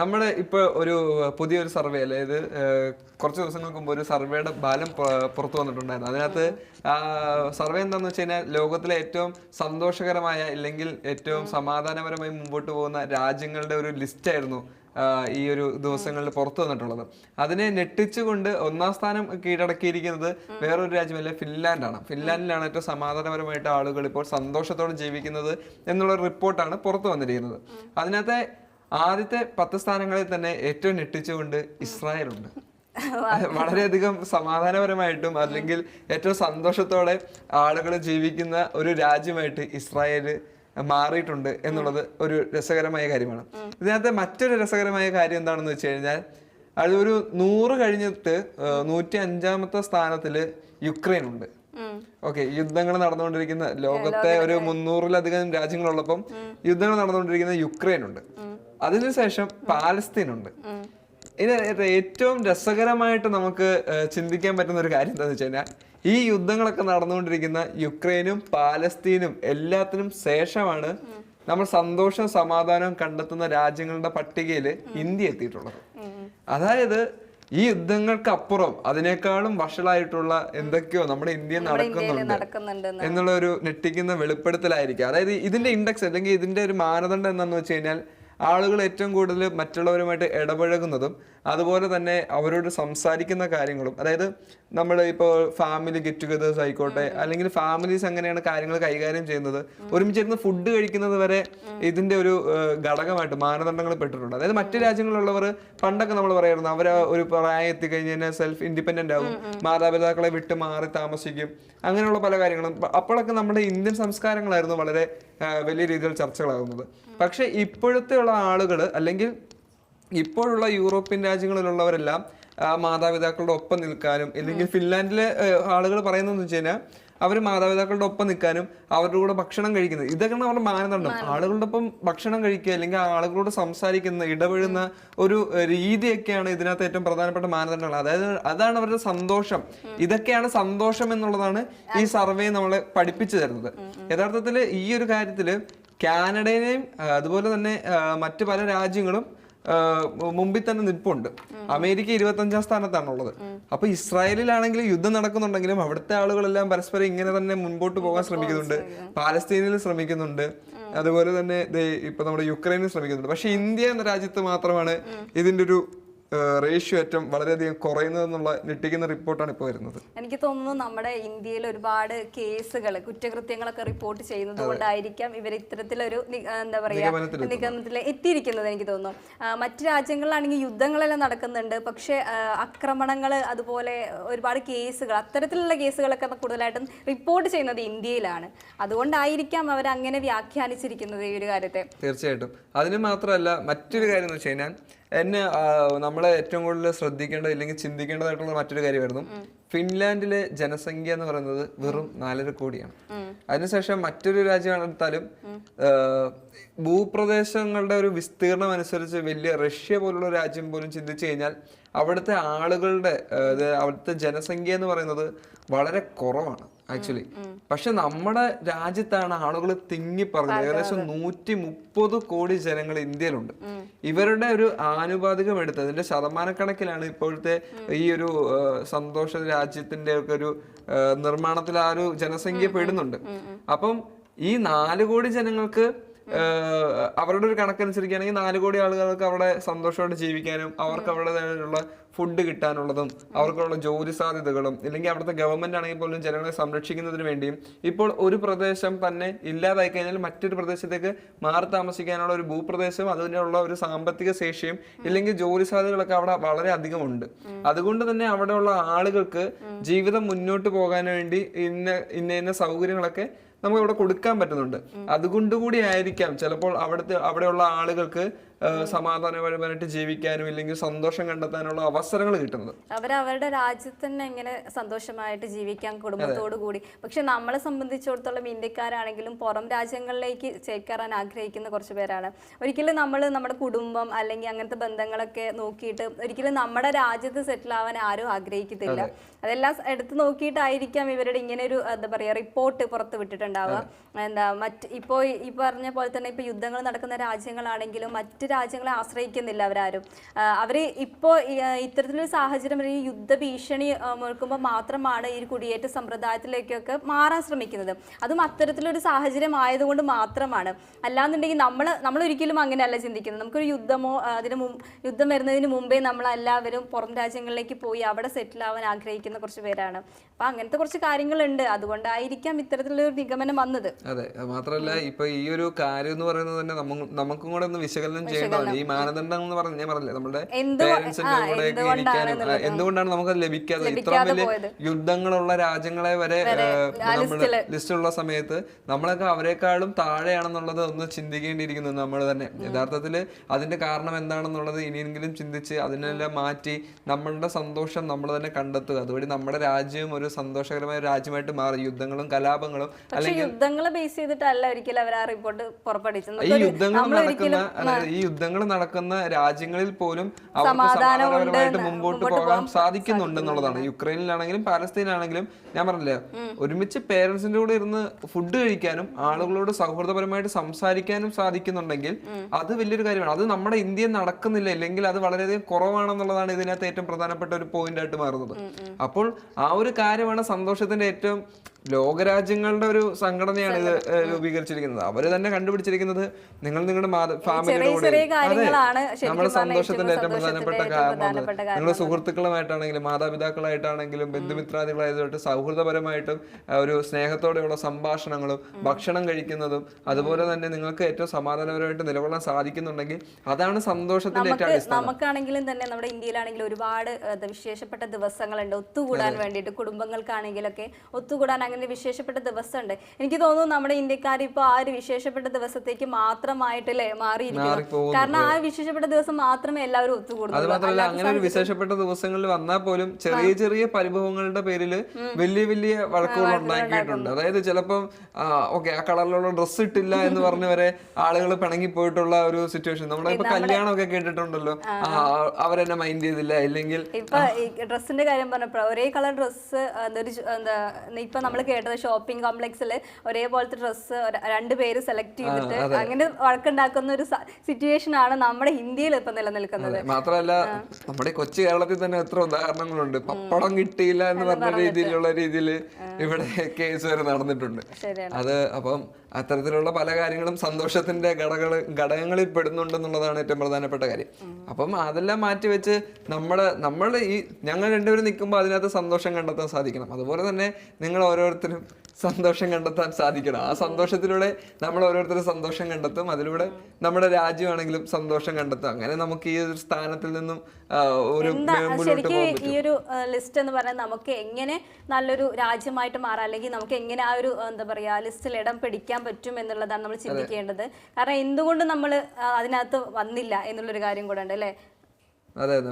നമ്മുടെ ഇപ്പോൾ ഒരു പുതിയൊരു സർവേ അതായത് കുറച്ച് ദിവസങ്ങൾക്ക് മുമ്പ് ഒരു സർവേയുടെ ബാലം പുറത്തു വന്നിട്ടുണ്ടായിരുന്നു. അതിനകത്ത് സർവേ എന്താന്ന് വെച്ച് കഴിഞ്ഞാൽ ലോകത്തിലെ ഏറ്റവും സന്തോഷകരമായ ഇല്ലെങ്കിൽ ഏറ്റവും സമാധാനപരമായി മുമ്പോട്ട് പോകുന്ന രാജ്യങ്ങളുടെ ഒരു ലിസ്റ്റ് ആയിരുന്നു ഈ ഒരു ദിവസങ്ങളിൽ പുറത്തു വന്നിട്ടുള്ളത്. അതിനെ ഞെട്ടിച്ചുകൊണ്ട് ഒന്നാം സ്ഥാനം കീഴടക്കിയിരിക്കുന്നത് വേറൊരു രാജ്യമല്ല ഫിൻലാൻഡാണ്. ഫിൻലാൻഡിലാണ് ഏറ്റവും സമാധാനപരമായിട്ട് ആളുകൾ ഇപ്പോൾ സന്തോഷത്തോടെ ജീവിക്കുന്നത് എന്നുള്ള റിപ്പോർട്ടാണ് പുറത്തു വന്നിരിക്കുന്നത്. അതിനകത്തെ ആദ്യത്തെ പത്ത് സ്ഥാനങ്ങളിൽ തന്നെ ഏറ്റവും ഞെട്ടിച്ചുകൊണ്ട് ഇസ്രായേൽ ഉണ്ട് വളരെയധികം സമാധാനപരമായിട്ടും അല്ലെങ്കിൽ ഏറ്റവും സന്തോഷത്തോടെ ആളുകൾ ജീവിക്കുന്ന ഒരു രാജ്യമായിട്ട് ഇസ്രായേൽ മാറിയിട്ടുണ്ട് എന്നുള്ളത് ഒരു രസകരമായ കാര്യമാണ്. ഇതിനകത്തെ മറ്റൊരു രസകരമായ കാര്യം എന്താണെന്ന് വെച്ച് കഴിഞ്ഞാൽ അത് ഒരു നൂറ് കഴിഞ്ഞിട്ട് നൂറ്റി അഞ്ചാമത്തെ സ്ഥാനത്തിൽ യുക്രൈൻ ഉണ്ട്. ഓക്കെ യുദ്ധങ്ങൾ നടന്നുകൊണ്ടിരിക്കുന്ന ലോകത്തെ ഒരു മുന്നൂറിലധികം രാജ്യങ്ങളുള്ളപ്പം യുദ്ധങ്ങൾ നടന്നുകൊണ്ടിരിക്കുന്ന യുക്രൈൻ ഉണ്ട്. അതിനുശേഷം പാലസ്തീൻ ഉണ്ട് ഇനി ഏറ്റവും രസകരമായിട്ട് നമുക്ക് ചിന്തിക്കാൻ പറ്റുന്ന ഒരു കാര്യം എന്താണെന്ന് വെച്ച് കഴിഞ്ഞാൽ ഈ യുദ്ധങ്ങളൊക്കെ നടന്നുകൊണ്ടിരിക്കുന്ന യുക്രൈനും പാലസ്തീനും എല്ലാത്തിനും ശേഷമാണ് നമ്മൾ സന്തോഷം സമാധാനവും കണ്ടെത്തുന്ന രാജ്യങ്ങളുടെ പട്ടികയിൽ ഇന്ത്യ എത്തിയിട്ടുള്ളത്. അതായത് ഈ യുദ്ധങ്ങൾക്ക് അപ്പുറം അതിനേക്കാളും വഷളായിട്ടുള്ള എന്തൊക്കെയോ നമ്മുടെ ഇന്ത്യ നടക്കുന്നുണ്ട് എന്നുള്ള ഒരു ഞെട്ടിക്കുന്ന വെളിപ്പെടുത്തലായിരിക്കും. അതായത് ഇതിന്റെ ഇൻഡെക്സ് അല്ലെങ്കിൽ ഇതിന്റെ ഒരു മാനദണ്ഡം എന്താണെന്ന് വെച്ച് കഴിഞ്ഞാൽ ആളുകൾ ഏറ്റവും കൂടുതൽ മറ്റുള്ളവരുമായിട്ട് ഇടപഴകുന്നതും അതുപോലെ തന്നെ അവരോട് സംസാരിക്കുന്ന കാര്യങ്ങളും. അതായത് നമ്മൾ ഇപ്പോൾ ഫാമിലി ഗെറ്റ് ടുഗദേഴ്സ് ആയിക്കോട്ടെ അല്ലെങ്കിൽ ഫാമിലീസ് എങ്ങനെയാണ് കാര്യങ്ങൾ കൈകാര്യം ചെയ്യുന്നത്. ഒരുമിച്ചിരുന്ന് ഫുഡ് കഴിക്കുന്നത് വരെ ഇതിന്റെ ഒരു ഘടകമായിട്ട് മാനദണ്ഡങ്ങൾ പെട്ടിട്ടുണ്ട്. അതായത് മറ്റു രാജ്യങ്ങളിലുള്ളവർ പണ്ടൊക്കെ നമ്മൾ പറയായിരുന്നു അവർ ഒരു പ്രായം എത്തിക്കഴിഞ്ഞ് കഴിഞ്ഞാൽ സെൽഫ് ഇൻഡിപെൻഡന്റ് ആകും മാതാപിതാക്കളെ വിട്ട് മാറി താമസിക്കും. അങ്ങനെയുള്ള പല കാര്യങ്ങളും. അപ്പോഴൊക്കെ നമ്മുടെ ഇന്ത്യൻ സംസ്കാരങ്ങളായിരുന്നു വളരെ വലിയ രീതിയിൽ ചർച്ചകളാകുന്നത്. പക്ഷെ ഇപ്പോഴത്തെ ഉള്ള ആളുകൾ അല്ലെങ്കിൽ ഇപ്പോഴുള്ള യൂറോപ്യൻ രാജ്യങ്ങളിലുള്ളവരെല്ലാം മാതാപിതാക്കളുടെ ഒപ്പം നിൽക്കാനും അല്ലെങ്കിൽ ഫിൻലാൻഡിലെ ആളുകൾ പറയുന്നതെന്ന് വെച്ച് കഴിഞ്ഞാൽ അവർ മാതാപിതാക്കളുടെ ഒപ്പം നിൽക്കാനും അവരുടെ കൂടെ ഭക്ഷണം കഴിക്കുന്നത് ഇതൊക്കെയാണ് അവരുടെ മാനദണ്ഡം. ആളുകളുടെ ഒപ്പം ഭക്ഷണം കഴിക്കുക അല്ലെങ്കിൽ ആളുകളോട് സംസാരിക്കുന്ന ഇടപെടുന്ന ഒരു രീതിയൊക്കെയാണ് ഇതിനകത്ത് ഏറ്റവും പ്രധാനപ്പെട്ട മാനദണ്ഡങ്ങൾ. അതായത് അതാണ് അവരുടെ സന്തോഷം. ഇതൊക്കെയാണ് സന്തോഷം എന്നുള്ളതാണ് ഈ സർവേ നമ്മളെ പഠിപ്പിച്ചു തരുന്നത്. യഥാർത്ഥത്തിൽ ഈ ഒരു കാര്യത്തിൽ കാനഡയെയും അതുപോലെ തന്നെ മറ്റു പല രാജ്യങ്ങളും മുമ്പിൽ തന്നെ നിൽപ്പുണ്ട്. അമേരിക്ക ഇരുപത്തഞ്ചാം സ്ഥാനത്താണുള്ളത്. അപ്പൊ ഇസ്രായേലിലാണെങ്കിൽ യുദ്ധം നടക്കുന്നുണ്ടെങ്കിലും അവിടുത്തെ ആളുകളെല്ലാം പരസ്പരം ഇങ്ങനെ തന്നെ മുൻപോട്ട് പോകാൻ ശ്രമിക്കുന്നുണ്ട്. പാലസ്തീനിൽ ശ്രമിക്കുന്നുണ്ട്. അതുപോലെ തന്നെ ഇപ്പൊ നമ്മുടെ യുക്രൈനിൽ ശ്രമിക്കുന്നുണ്ട്. പക്ഷെ ഇന്ത്യ എന്ന രാജ്യത്ത് മാത്രമാണ് ഇതിന്റെ ഒരു റേഷ്യോ ഏറ്റവും വളരെയധികം കുറയുന്നതെന്നുള്ള ഞെട്ടിക്കുന്ന റിപ്പോർട്ടാണ് ഇപ്പോൾ വരുന്നത്. എനിക്ക് തോന്നുന്നു നമ്മുടെ ഇന്ത്യയിൽ ഒരുപാട് കേസുകൾ കുറ്റകൃത്യങ്ങളൊക്കെ റിപ്പോർട്ട് ചെയ്യുന്നത് കൊണ്ടായിരിക്കാം ഇവർ ഇത്തരത്തിലൊരു എന്താ പറയുക. നിഗമനത്തിൽ എത്തിയിരിക്കുന്നത് എനിക്ക് തോന്നുന്നു. മറ്റു മറ്റ് രാജ്യങ്ങളിലാണെങ്കിൽ യുദ്ധങ്ങളെല്ലാം നടക്കുന്നുണ്ട്. പക്ഷേ ആക്രമണങ്ങൾ അതുപോലെ ഒരുപാട് കേസുകൾ അത്തരത്തിലുള്ള കേസുകളൊക്കെ കൂടുതലായിട്ടും റിപ്പോർട്ട് ചെയ്യുന്നത് ഇന്ത്യയിലാണ്. അതുകൊണ്ടായിരിക്കാം അവർ അങ്ങനെ വ്യാഖ്യാനിച്ചിരിക്കുന്നത് ഈ ഒരു കാര്യത്തെ. തീർച്ചയായിട്ടും. അതിന് മാത്രമല്ല മറ്റൊരു കാര്യം എന്ന് വെച്ച് കഴിഞ്ഞാൽ എന്നെ നമ്മളെ ഏറ്റവും കൂടുതൽ ശ്രദ്ധിക്കേണ്ടത് അല്ലെങ്കിൽ ചിന്തിക്കേണ്ടതായിട്ടുള്ള മറ്റൊരു കാര്യമായിരുന്നു. ഫിൻലാൻഡിലെ ജനസംഖ്യ എന്ന് പറയുന്നത് വെറും നാലര കോടിയാണ്. അതിനുശേഷം മറ്റൊരു രാജ്യം എടുത്താലും ഭൂപ്രദേശങ്ങളുടെ ഒരു വിസ്തീർണം അനുസരിച്ച് വലിയ റഷ്യ പോലുള്ള രാജ്യം പോലും ചിന്തിച്ചു കഴിഞ്ഞാൽ അവിടുത്തെ ആളുകളുടെ അവിടുത്തെ ജനസംഖ്യ എന്ന് പറയുന്നത് വളരെ കുറവാണ്. ആക്ച്വലി. പക്ഷെ നമ്മുടെ രാജ്യത്താണ് ആളുകൾ തിങ്ങി പറഞ്ഞത്. ഏകദേശം നൂറ്റി മുപ്പത് കോടി ജനങ്ങൾ ഇന്ത്യയിലുണ്ട്. ഇവരുടെ ഒരു ആനുപാതികം എടുത്ത് അതിന്റെ ശതമാനക്കണക്കിലാണ് ഇപ്പോഴത്തെ ഈ ഒരു സന്തോഷ രാജ്യത്തിന്റെ ഒക്കെ ഒരു നിർമ്മാണത്തിൽ ആ ഒരു ജനസംഖ്യ പെടുന്നുണ്ട്. അപ്പം ഈ നാല് കോടി ജനങ്ങൾക്ക് അവരുടെ ഒരു കണക്കനുസരിക്കുകയാണെങ്കിൽ നാല് കോടി ആളുകൾക്ക് അവിടെ സന്തോഷമായിട്ട് ജീവിക്കാനും അവർക്ക് അവരുടേതായിട്ടുള്ള ഫുഡ് കിട്ടാനുള്ളതും അവർക്കുള്ള ജോലി സാധ്യതകളും ഇല്ലെങ്കിൽ അവിടുത്തെ ഗവൺമെന്റ് ആണെങ്കിൽ പോലും ജനങ്ങളെ സംരക്ഷിക്കുന്നതിന് വേണ്ടിയും ഇപ്പോൾ ഒരു പ്രദേശം തന്നെ ഇല്ലാതായി കഴിഞ്ഞാൽ മറ്റൊരു പ്രദേശത്തേക്ക് മാറി താമസിക്കാനുള്ള ഒരു ഭൂപ്രദേശം അതിനുള്ള ഒരു സാമ്പത്തിക ശേഷിയും ഇല്ലെങ്കിൽ ജോലി സാധ്യതകളൊക്കെ അവിടെ വളരെ അധികമുണ്ട്. അതുകൊണ്ട് തന്നെ അവിടെയുള്ള ആളുകൾക്ക് ജീവിതം മുന്നോട്ട് പോകാൻ വേണ്ടി ഇന്ന ഇന്ന ഇന്ന സൗകര്യങ്ങളൊക്കെ നമുക്ക് ഇവിടെ കൊടുക്കാൻ പറ്റുന്നുണ്ട്. അതുകൊണ്ട് കൂടി ആയിരിക്കാം ചിലപ്പോൾ അവിടുത്തെ അവിടെയുള്ള ആളുകൾക്ക് സമാധാനപരമായിട്ട് ജീവിക്കാനും ഇല്ലെങ്കിൽ സന്തോഷം കണ്ടെത്താനുള്ള അവസരങ്ങൾ കിട്ടുന്നത്. അവർ അവരുടെ രാജ്യത്ത് തന്നെ ഇങ്ങനെ സന്തോഷമായിട്ട് ജീവിക്കാൻ കുടുംബത്തോടു കൂടി. പക്ഷെ നമ്മളെ സംബന്ധിച്ചിടത്തോളം ഇന്ത്യക്കാരാണെങ്കിലും പുറം രാജ്യങ്ങളിലേക്ക് ചേക്കേറാൻ ആഗ്രഹിക്കുന്ന കുറച്ച് പേരാണ്. ഒരിക്കലും നമ്മൾ നമ്മുടെ കുടുംബം അല്ലെങ്കിൽ അങ്ങനത്തെ ബന്ധങ്ങളൊക്കെ നോക്കിയിട്ട് ഒരിക്കലും നമ്മുടെ രാജ്യത്ത് സെറ്റിൽ ആവാൻ ആരും ആഗ്രഹിക്കത്തില്ല. അതെല്ലാം എടുത്ത് നോക്കിയിട്ടായിരിക്കാം ഇവരുടെ ഇങ്ങനെ ഒരു എന്താ പറയാ റിപ്പോർട്ട് പുറത്ത് വിട്ടിട്ടുണ്ടാവുക. എന്താ മറ്റ് ഇപ്പോ ഈ പറഞ്ഞ പോലെ തന്നെ ഇപ്പൊ യുദ്ധങ്ങൾ നടക്കുന്ന രാജ്യങ്ങളാണെങ്കിലും മറ്റ് രാജ്യങ്ങളെ ആശ്രയിക്കുന്നില്ല അവരാരും. അവർ ഇപ്പോൾ ഇത്തരത്തിലൊരു സാഹചര്യം ഈ യുദ്ധ ഭീഷണി മുഴക്കുമ്പോൾ മാത്രമാണ് ഈ കുടിയേറ്റ സമ്പ്രദായത്തിലേക്കൊക്കെ മാറാൻ ശ്രമിക്കുന്നത്. അതും അത്തരത്തിലൊരു സാഹചര്യം ആയതുകൊണ്ട് മാത്രമാണ്. അല്ലാന്നുണ്ടെങ്കിൽ നമ്മൾ നമ്മൾ ഒരിക്കലും അങ്ങനെയല്ല ചിന്തിക്കുന്നത്. നമുക്കൊരു യുദ്ധമോ അതിന് യുദ്ധം വരുന്നതിന് മുമ്പേ നമ്മളെല്ലാവരും പുറം രാജ്യങ്ങളിലേക്ക് പോയി അവിടെ സെറ്റിൽ ആവാൻ ആഗ്രഹിക്കുന്ന കുറച്ച് പേരാണ്. അപ്പൊ അങ്ങനത്തെ കുറച്ച് കാര്യങ്ങളുണ്ട്. അതുകൊണ്ടായിരിക്കാം ഇത്തരത്തിലൊരു നിഗമനം വന്നത്. അതെ. മാത്രമല്ല ഇപ്പൊ ഈ ഒരു കാര്യം എന്ന് പറയുന്നത് തന്നെ നമുക്കും കൂടെ ഒന്ന് വിശകലനം ഈ മാനദണ്ഡം എന്ന് പറഞ്ഞ ഞാൻ പറഞ്ഞില്ലേ നമ്മുടെ പേരൻസിന്റെ കൂടെ എന്തുകൊണ്ടാണ് ഇരിക്കാനും. എന്തുകൊണ്ടാണ് നമുക്കത് ലഭിക്കാതെ ഇത്ര വലിയ യുദ്ധങ്ങളുള്ള രാജ്യങ്ങളെ വരെ നമ്മൾ ഉള്ള ലിസ്റ്റുള്ള സമയത്ത് നമ്മളൊക്കെ അവരെക്കാളും താഴെയാണെന്നുള്ളത് ഒന്ന് ചിന്തിക്കേണ്ടിയിരിക്കുന്നു നമ്മൾ തന്നെ. യഥാർത്ഥത്തിൽ അതിന്റെ കാരണം എന്താണെന്നുള്ളത് ഇനിയെങ്കിലും ചിന്തിച്ച് അതിനെല്ലാം മാറ്റി നമ്മളുടെ സന്തോഷം നമ്മൾ തന്നെ കണ്ടെത്തുക. അതുവഴി നമ്മുടെ രാജ്യം ഒരു സന്തോഷകരമായ രാജ്യമായിട്ട് മാറി. യുദ്ധങ്ങളും കലാപങ്ങളും അല്ലെങ്കിൽ യുദ്ധങ്ങളെ ബേസ് ചെയ്തിട്ടല്ല ഒരിക്കലും അവർ ആ റിപ്പോർട്ട് പുറപ്പെടുവിച്ചത്. ഈ യുദ്ധങ്ങൾ നടക്കുന്ന ഈ യുദ്ധങ്ങൾ നടക്കുന്ന രാജ്യങ്ങളിൽ പോലും അവർക്ക് സമാധാനപരമായിട്ട് മുമ്പോട്ട് മുമ്പോട്ട് പോകാൻ സാധിക്കുന്നുണ്ട് എന്നുള്ളതാണ്. യുക്രൈനിലാണെങ്കിലും പാലസ്തീനാണെങ്കിലും ഞാൻ പറഞ്ഞില്ലേ ഒരുമിച്ച് പേരൻസിന്റെ കൂടെ ഇരുന്ന് ഫുഡ് കഴിക്കാനും ആളുകളോട് സൗഹൃദപരമായിട്ട് സംസാരിക്കാനും സാധിക്കുന്നുണ്ടെങ്കിൽ അത് വലിയൊരു കാര്യമാണ്. അത് നമ്മുടെ ഇന്ത്യയിൽ നടക്കുന്നില്ല അല്ലെങ്കിൽ അത് വളരെയധികം കുറവാണെന്നുള്ളതാണ് ഇതിനകത്ത് ഏറ്റവും പ്രധാനപ്പെട്ട ഒരു പോയിന്റ് ആയിട്ട് മാറുന്നത്. അപ്പോൾ ആ ഒരു കാര്യമാണ് സന്തോഷത്തിന്റെ ഏറ്റവും ലോകരാജ്യങ്ങളുടെ ഒരു സംഘടനയാണ് ഇത് രൂപീകരിച്ചിരിക്കുന്നത്. അവർ തന്നെ കണ്ടുപിടിച്ചിരിക്കുന്നത് നിങ്ങൾ നിങ്ങളുടെ ഫാമിലിയുടെ കൂടെ നമ്മുടെ സന്തോഷത്തിന്റെ ഏറ്റവും പ്രധാനപ്പെട്ട കാരണമാണ് നിങ്ങളുടെ സുഹൃത്തുക്കളുമായിട്ടാണെങ്കിലും മാതാപിതാക്കളായിട്ടാണെങ്കിലും ബന്ധുമിത്രാദികളായതുമായിട്ട് സൗഹൃദപരമായിട്ടും ഒരു സ്നേഹത്തോടെയുള്ള സംഭാഷണങ്ങളും ഭക്ഷണം കഴിക്കുന്നതും അതുപോലെ തന്നെ നിങ്ങൾക്ക് ഏറ്റവും സമാധാനപരമായിട്ട് നിലകൊള്ളാൻ സാധിക്കുന്നുണ്ടെങ്കിൽ അതാണ് സന്തോഷത്തിന്റെ ഏറ്റവും നമുക്ക് നമുക്കാണെങ്കിലും തന്നെ നമ്മുടെ ഇന്ത്യയിലാണെങ്കിലും ഒരുപാട് വിശേഷപ്പെട്ട ദിവസങ്ങളുണ്ട്. ഒത്തുകൂടാൻ വേണ്ടിയിട്ട് കുടുംബങ്ങൾക്കാണെങ്കിലൊക്കെ ഒത്തുകൂടാൻ അങ്ങനെ വിശേഷപ്പെട്ട ദിവസമുണ്ട്. എനിക്ക് തോന്നുന്നു നമ്മുടെ ഇന്ത്യക്കാർ ഇപ്പോൾ ആ ഒരു വിശേഷപ്പെട്ട ദിവസത്തേക്ക് മാത്രമായിട്ടല്ലേ മാറിയിരിക്കുന്നു. മാറിപ്പോകുന്നു. കാരണം ആ വിശേഷപ്പെട്ട ദിവസം മാത്രമേ എല്ലാവരും അത് ഒത്തുകൂടുന്നു മാത്രമല്ല അങ്ങനെ ഒരു വിശേഷപ്പെട്ട ദിവസങ്ങളിൽ വന്നാൽ പോലും ചെറിയ ചെറിയ പരിഭവങ്ങളുടെ പേരിൽ വലിയ വലിയ വഴക്കുകൾ ഉണ്ടാക്കിയിട്ടുണ്ട്. അതായത് ചിലപ്പം ഓക്കെ ആ കളറിലുള്ള ഡ്രസ്സ് ഇട്ടില്ല എന്ന് പറഞ്ഞ് വരെ ആളുകൾ പിണങ്ങി പോയിട്ടുള്ള ഒരു സിറ്റുവേഷൻ നമ്മളിപ്പോ കല്യാണമൊക്കെ കേട്ടിട്ടുണ്ടല്ലോ. അവരെന്നെ മൈൻഡ് ചെയ്തില്ല. ഇല്ലെങ്കിൽ ഇപ്പൊ ഡ്രസ്സിന്റെ കാര്യം പറഞ്ഞപ്പോ ഒരേ കളർ ഡ്രസ്സ് എന്താ ഇപ്പൊ നമ്മൾ കേട്ടത് ഷോപ്പിംഗ് കോംപ്ലക്സിൽ ഒരേപോലത്തെ ഡ്രസ്സ് രണ്ട് പേര് സെലക്ട് ചെയ്തിട്ട് അങ്ങനെ വഴക്കുണ്ടാക്കുന്ന ഒരു സിറ്റുവേഷൻ ആണ് നമ്മുടെ ഇന്ത്യയിൽ ഇപ്പൊ നിലനിൽക്കുന്നത്. മാത്രമല്ല നമ്മുടെ കൊച്ചു കേരളത്തിൽ തന്നെ എത്ര ഉദാഹരണങ്ങളുണ്ട്. പപ്പടം കിട്ടിയില്ല എന്ന് പറഞ്ഞ രീതിയിലുള്ള രീതിയിൽ ഇവിടെ കേസ് വരെ നടന്നിട്ടുണ്ട്. അത് അപ്പം അത്തരത്തിലുള്ള പല കാര്യങ്ങളും സന്തോഷത്തിന്റെ ഘടകൾ ഘടകങ്ങളിൽ പെടുന്നുണ്ടെന്നുള്ളതാണ് ഏറ്റവും പ്രധാനപ്പെട്ട കാര്യം. അപ്പം അതെല്ലാം മാറ്റിവെച്ച് നമ്മുടെ നമ്മൾ ഈ ഞങ്ങൾ രണ്ടുപേരും നിൽക്കുമ്പോൾ അതിനകത്ത് സന്തോഷം കണ്ടെത്താൻ സാധിക്കണം. അതുപോലെ തന്നെ നിങ്ങൾ ഓരോരുത്തരും സന്തോഷം കണ്ടെത്താൻ സാധിക്കണം. ആ സന്തോഷത്തിലൂടെ നമ്മൾ ഓരോരുത്തരും സന്തോഷം കണ്ടെത്തും. അതിലൂടെ നമ്മുടെ രാജ്യമാണെങ്കിലും സന്തോഷം കണ്ടെത്തും. അങ്ങനെ നമുക്ക് ഈ ഒരു സ്ഥാനത്തിൽ നിന്നും ഒരു ശരിക്കും ഈ ഒരു ലിസ്റ്റ് എന്ന് പറയുന്നത് നമുക്ക് എങ്ങനെ നല്ലൊരു രാജ്യമായിട്ട് മാറാം? അല്ലെങ്കിൽ നമുക്ക് എങ്ങനെ ആ ഒരു എന്താ പറയാ ലിസ്റ്റിൽ ഇടം പിടിക്കാൻ പറ്റും എന്നുള്ളതാണ് നമ്മൾ ചിന്തിക്കേണ്ടത്. കാരണം എന്തുകൊണ്ട് നമ്മൾ അതിനകത്ത് വന്നില്ല എന്നുള്ളൊരു കാര്യം കൂടെ ഉണ്ട് അല്ലേ? അതെ അതെ.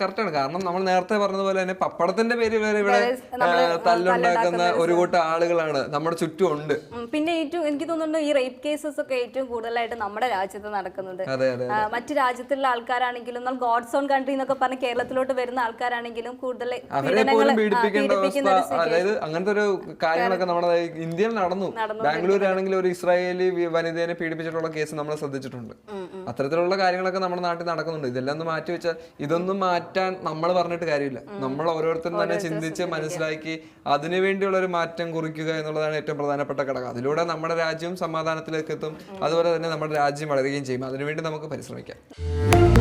കറക്റ്റാണ് കാരണം നമ്മൾ നേരത്തെ പറഞ്ഞതുപോലെ തന്നെ പപ്പടത്തിന്റെ പേര് വരെ ഇവിടെ തല്ലുണ്ടാക്കുന്ന ഒരു കൂട്ടം ആളുകളാണ്. നമ്മുടെ ചുറ്റും ഉണ്ട് പിന്നെ ഏറ്റവും എനിക്ക് തോന്നുന്നു ഈ റേപ്പ് കേസസ് ഒക്കെ ഏറ്റവും കൂടുതലായിട്ട് നമ്മുടെ രാജ്യത്ത് നടക്കുന്നത്. മറ്റ് രാജ്യത്തുള്ള ആൾക്കാരാണെങ്കിലും നമ്മൾ ഗോഡ്സ് ഓൺ കൺട്രി എന്നൊക്കെ പറഞ്ഞ് കേരളത്തിലോട്ട് വരുന്ന ആൾക്കാരാണെങ്കിലും കൂടുതൽ അതായത് അങ്ങനത്തെ ഒരു കാര്യങ്ങളൊക്കെ നമ്മുടെ ഇന്ത്യയിൽ നടന്നു. ബാംഗ്ലൂർ ആണെങ്കിൽ ഒരു ഇസ്രായേലി വനിതയെ പീഡിപ്പിച്ചിട്ടുള്ള കേസ് നമ്മൾ ശ്രദ്ധിച്ചിട്ടുണ്ട്. അത്തരത്തിലുള്ള കാര്യങ്ങളൊക്കെ നമ്മുടെ നാട്ടിൽ നടക്കുന്നുണ്ട്. ഇതെല്ലാം ഒന്ന് മാറ്റി വെച്ചാൽ ഇതൊന്നും മാറ്റാൻ നമ്മൾ പറഞ്ഞിട്ട് കാര്യമില്ല. നമ്മൾ ഓരോരുത്തരും തന്നെ ചിന്തിച്ച് മനസ്സിലാക്കി അതിനുവേണ്ടിയുള്ള ഒരു മാറ്റം കുറിക്കുക എന്നുള്ളതാണ് ഏറ്റവും പ്രധാനപ്പെട്ട ഘടകം. അതിലൂടെ നമ്മുടെ രാജ്യം സമാധാനത്തിലേക്ക് എത്തും. അതുപോലെ തന്നെ നമ്മുടെ രാജ്യം വളരുകയും ചെയ്യും. അതിനുവേണ്ടി നമുക്ക് പരിശ്രമിക്കാം.